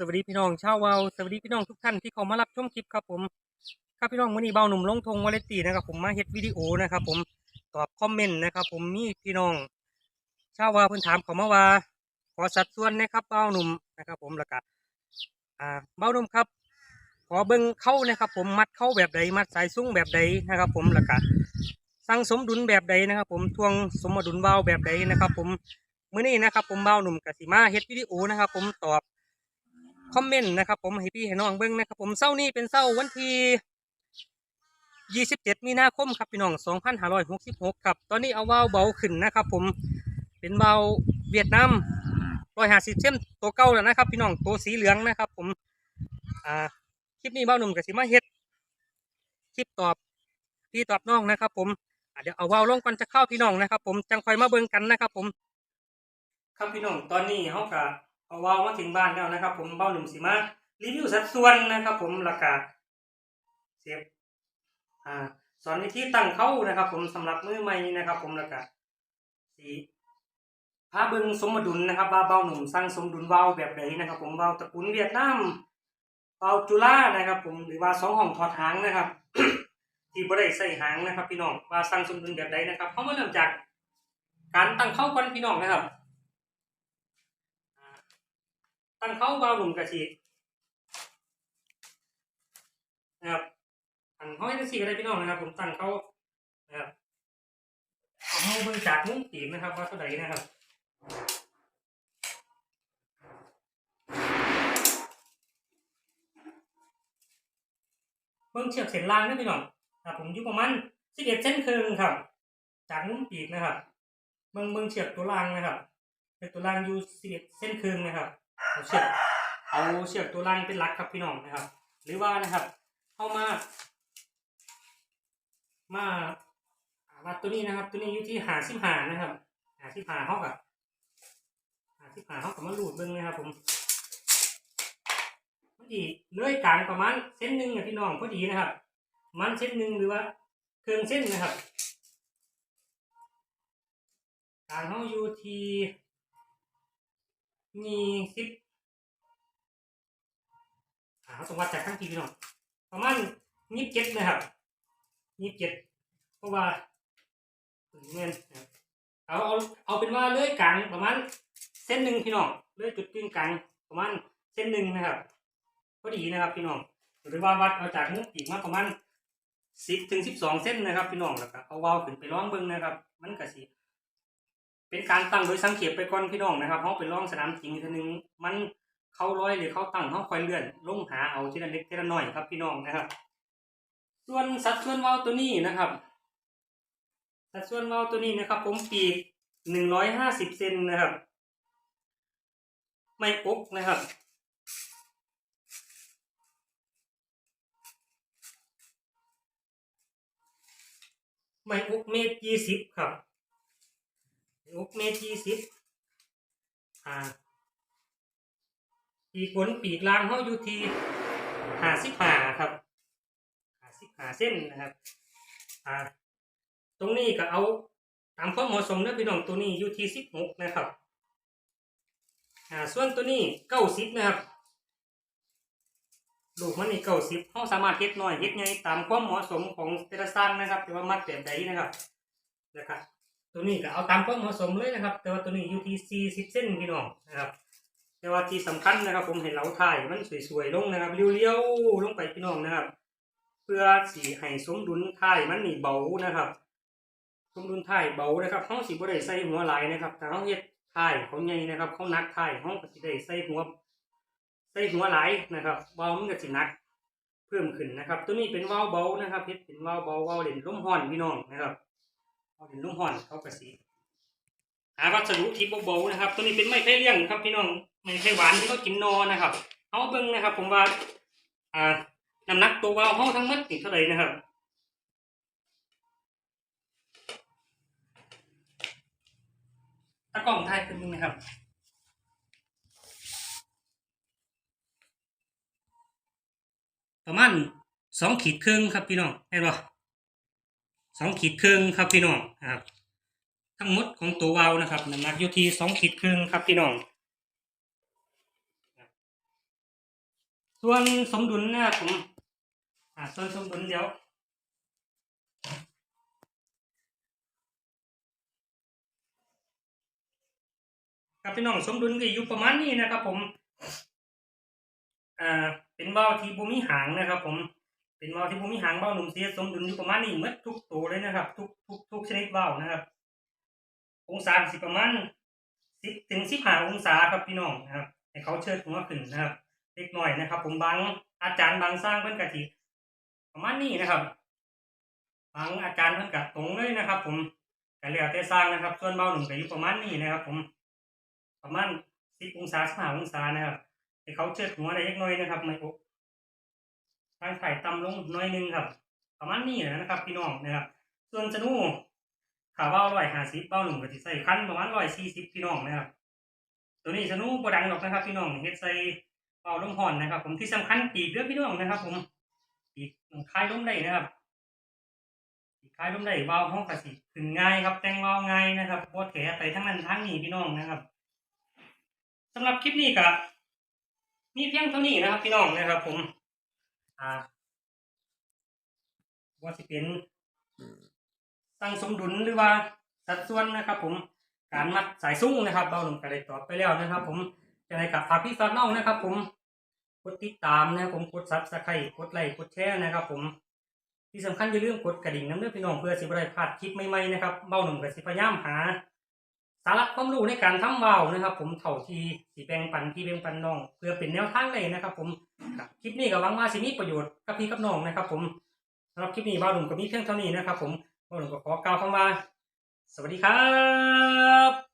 สวัสดีพี่น้องชาวเวาสวัสดีพี่น้องทุกท่านที่เข้ามารับชมคลิปครับผมครับพี่น้องวันนี้เบาหนุ่มลงทงวาเลนตีนะครับ ผมมาเฮ็ดวิดีโอนะครับ ผมตอบคอมเมนต์นะครับ ผมมีพี่น้องชาวเวาเพิ่นถามเขามาว่า ขอสัดส่วนนะครับเบาหนุ่มนะครับ ผมแล้วก็อ่าเบาหนุ่มครับ ขอเบิ้งเข้านะครับ ผมมัดเข้าแบบใดมัดสายซุ้งแบบใดนะครับ ผมแล้วก็สั่งสมดุลแบบใดนะครับ ผมทวงสมดุลเบาแบบใดนะครับ ผมเมื้อนี้นะครับ ผมเบาหนุ่มกสิมาเฮ็ดวิดีโอนะครับ ผมตอบ คอมเมนต์นะครับผมให้พี่ให้น้องเบิ้งนะครับผมเศร้านี้เป็นเศร้าวันที่ 27 มีนาคมครับพี่น้อง 2566 ครับ ตอนนี้เอาว่าวเบาขึ้นนะครับผมเป็นเบาเวียดนาม150เส้นตัวเก่าแล้วนะครับ พี่น้องตัวสีเหลืองนะครับผมอ่าคลิปนี้เบาหนุ่มกับสิมาเฮ็ดคลิปตอบพี่ตอบน้องนะครับ ผมเดี๋ยวเอาว่าวลงก่อนจะเข้าพี่น้องนะครับ ผมจังคอยมาเบิ้งกันนะครับ ผมครับพี่น้องตอนนี้เขาก็ เอาวาวมาถึงบ้านแล้วนะครับ ผมเบ้าหนุ่มสีมารีวิวสัดส่วนนะครับ ผมราคาเสียบอ่าสอนวิธีตั้งเข้านะครับ ผมสำหรับมือใหม่นะครับ ผมราคาสีพาเบิงสมดุลนะครับว่าเบ้าหนุ่มสร้างสมดุลเบ้าแบบไหนนะครับ ผมเบ้าตะกูลเวียดนามเบ้าจุฬานะครับ ผมหรือว่าสองห้องถอดหางนะครับที่บ่ได้ใส่หางนะครับ พี่น้องว่าสร้างสมดุลแบบใดนะครับเขามาเริ่มจากการตั้งเข้าก่อนพี่น้องนะครับ ตั้งเขาเบาหนุ่มกะทินะครับตั้งเขาให้ทั้งสี่ก็ได้พี่น้องนะครับ ผมตั้งเขานะครับเอามือบริจาคมุ้งตีนนะครับว่าเท่าไหร่นะครับเบิ่งเชือกเส้นล่างนะพี่น้องครับผมอยู่ประมาณสิบเอ็ดเส้นครึ่งครับ จากมุ้งปีกนะครับเบิ่งเบิ่งเชือกตัวล่างนะครับเชือกตัวล่างอยู่สิบเอ็ดเส้นครึ่งนะครับ เอาเชือกเอาเชือกตัวล่างเป็นหลักครับพี่น้องนะครับ หรือว่านะครับเข้ามา มาวัดตัวนี้นะครับ ตัวนี้อยู่ที่หาสิบหานะครับ หาสิบหาเท่ากับหาสิบหาเท่ากับมาลูดเบิ้งนะครับ ผมพอดีเลื่อยกลางประมาณเส้นหนึ่งนะพี่น้องพอดีนะครับ มันเส้นหนึ่งหรือว่าเครื่องเส้นนะครับกลางเขาอยู่ที่มีสิบ หาสมวัติจากทั้งทีพี่น้องประมาณยี่สิบเจ็ดนะครับยี่สิบเจ็ดเพราะว่าเงินนะครับเอาเอาเอาเป็นว่าเลื่อยกลางประมาณเส้นหนึ่งพี่น้องเลื่อยจุดกึ่งกลางประมาณเส้นหนึ่งนะครับพอดีนะครับพี่น้องหรือว่าวัดเอาจากมุกปีกมาประมาณสิบถึงสิบสองเส้นนะครับ พี่น้องแล้วก็เอาวาวขึ้นไปร้องเบิ้งนะครับ มันก็สิเป็นการตั้งโดยสังเกตไปก่อนพี่น้องนะครับเพราะเป็นร่องสนามจริงทีนึงมัน เขาร้อยหรือเขาตั้งเขาคอยเลื่อนลงหาเอาทีละเล็กทีละน้อยครับพี่น้องนะครับ ส่วนสัดส่วนวาลตัวนี้นะครับสัดส่วนวาลตัวนี้นะครับ ผมปีกหนึ่งร้อยห้าสิบเซนนะครับ ไม่อกนะครับไม่อกเมตรยี่สิบครับไม่อกเมตรยี่สิบอ่า ปีกบนปีกล่างเขาอยู่ที่หาสิบหาครับหาสิบหาเส้นนะครับอ่าตรงนี้ก็เอาตามความเหมาะสมนะพี่น้องตัวนี้อยู่ที่สิบหกนะครับอ่าส่วนตัวนี้เก้าสิบนะครับลูกมันนี่เก้าสิบเขาสามารถเฮ็ดน้อยเฮ็ดใหญ่ตามความเหมาะสมของแต่ละสร้างนะครับ แต่ว่ามัดแบบใดนะครับนะครับตัวนี้ก็เอาตามความเหมาะสมเลยนะครับ แต่ว่าตัวนี้อยู่ที่สี่สิบเส้นพี่น้องนะครับ แต่ว่าที่สำคัญนะครับ ผมเห็นเหลาถ่ายมันสวยๆลงนะครับเรียวๆลงไปพี่น้องนะครับ เพื่อสีให้สมดุลถ่ายมันนี่เบานะครับ สมดุลถ่ายเบานะครับเขาสีบ่ได้ใส่หัวหลายนะครับแต่เขาเฮ็ดถ่ายเขาใหญ่นะครับเขานักถ่ายเขาก็สิได้ใส่หัวใส่หัวหลายนะครับเบามันก็สิหนัก เพิ่มขึ้นนะครับ ตัวนี้เป็นวาวเบานะครับเฮ็ดเป็นวาวเบาวาวเด่นลมห้อนพี่น้องนะครับวาวเด่นลมห้อนเขาก็สิหาวัสดุที่เบาๆนะครับ ตัวนี้เป็นไม้ไผ่เลี้ยงครับพี่น้อง ไม้ไผ่หวานที่เขากินนอนะครับเอาเบิ่งนะครับ ผมว่า อ่าน้ำหนักตัววาวเฮาทั้งหมดนี่เท่าไหร่นะครับตะกล้องถ่ายขึ้นนึงนะครับประมาณสองขีดครึ่งครับพี่น้องเห็นป่สองขีดครึ่งครับพี่น้องครับ ทั้งหมดของตัววาวนะครับน้ำหนักอยู่ที่สองขีดครึ่งครับพี่น้อง ส่วนสมดุลนะครับผมอ่าส่วนสมดุลเดี๋ยวครับพี่น้องสมดุลก็อยู่ประมาณนี้นะครับ ผมอ่าเป็นเบ้าที่บุมีหางนะครับ ผมเป็นเบ้าที่บุมีหางเบ้าหนุ่มเสียสมดุลอยู่ประมาณนี้หมดทุกตัวเลยนะครับ ทุกทุกทุกชนิดเบ้านะครับ องศาสิประมาณสิบถึงสิบห้าองศาครับพี่น้องนะครับให้เขาเชิดหัวขึ้นนะครับ เล็กน้อยนะครับ ผมบางอาจารย์บางสร้างเพิ่อนกะทิประมาณนี้นะครับ บางอาจารย์เพิ่อนกะตรงเลยนะครับ ผมแต่แล้วแต่สร้างนะครับ ส่วนเบ้าหนุ่มก็อยู่ประมาณนี้นะครับ ผมประมาณสิบองศาสิบห้าองศานะครับให้เขาเชิดหัวได้เล็กน้อยนะครับไม่อกทางไข่ต่ำลงน้อยนึงครับ ประมาณนี้นะครับ พี่น้องนะครับ ส่วนสนูขาเบ้าร้อยห้าสิบเบ้าหนุ่มก็จะใส่คันประมาณร้อยสี่สิบพี่น้องนะครับ ตัวนี้สนูบ่ดังหรอกนะครับ พี่น้องเฮ็ดใส่ เป่าลมห่อนนะครับ ผมที่สำคัญปีกเด้อพี่น้องนะครับ ผมปีกคลายลมได้นะครับปีกคลายลมได้เบาห้องกระสิขึ้นง่ายครับ แต่งเบาง่ายนะครับโบ่แถไปทั้งนั้นทั้งนี้พี่น้องนะครับสำหรับคลิปนี้ก็มีเพียงเท่านี้นะครับ พี่น้องนะครับ ผม อ่าว่าสิเป็นตั้งสมดุลหรือว่าสัดส่วนนะครับ ผมการมัดสายซุ้งนะครับเบาหนุ่มก็ไดตอบไปแล้วนะครับ ผม จะในกับฝากพี่ฝากน้องนะครับ ผมกดติดตามนะครับผมกดซับสไครต์กดไลค์กดแชร์นะครับ ผมที่สำคัญอย่าลืมกดกระดิ่งน้ำเลือพี่น้องเพื่อสิบได้พลาดคลิปใหม่ๆนะครับเบ้าหนุ่มก็สิพยายามหา สาระความรู้ในการทำเบานะครับ ผมเท่าทีสีแบ่งปันพี่แบ่งปันน้อง เพื่อเป็นแนวทางเลยนะครับ ผมคลิปนี้ก็หวังว่าสิมีประโยชน์กับพี่กับน้องนะครับ ผมสำหรับคลิปนี้เบ้าหนุ่มก็มีเพียงเท่านี้นะครับ ผมพวกหนูก็ขอกล่าวคำว่า สวัสดีครับ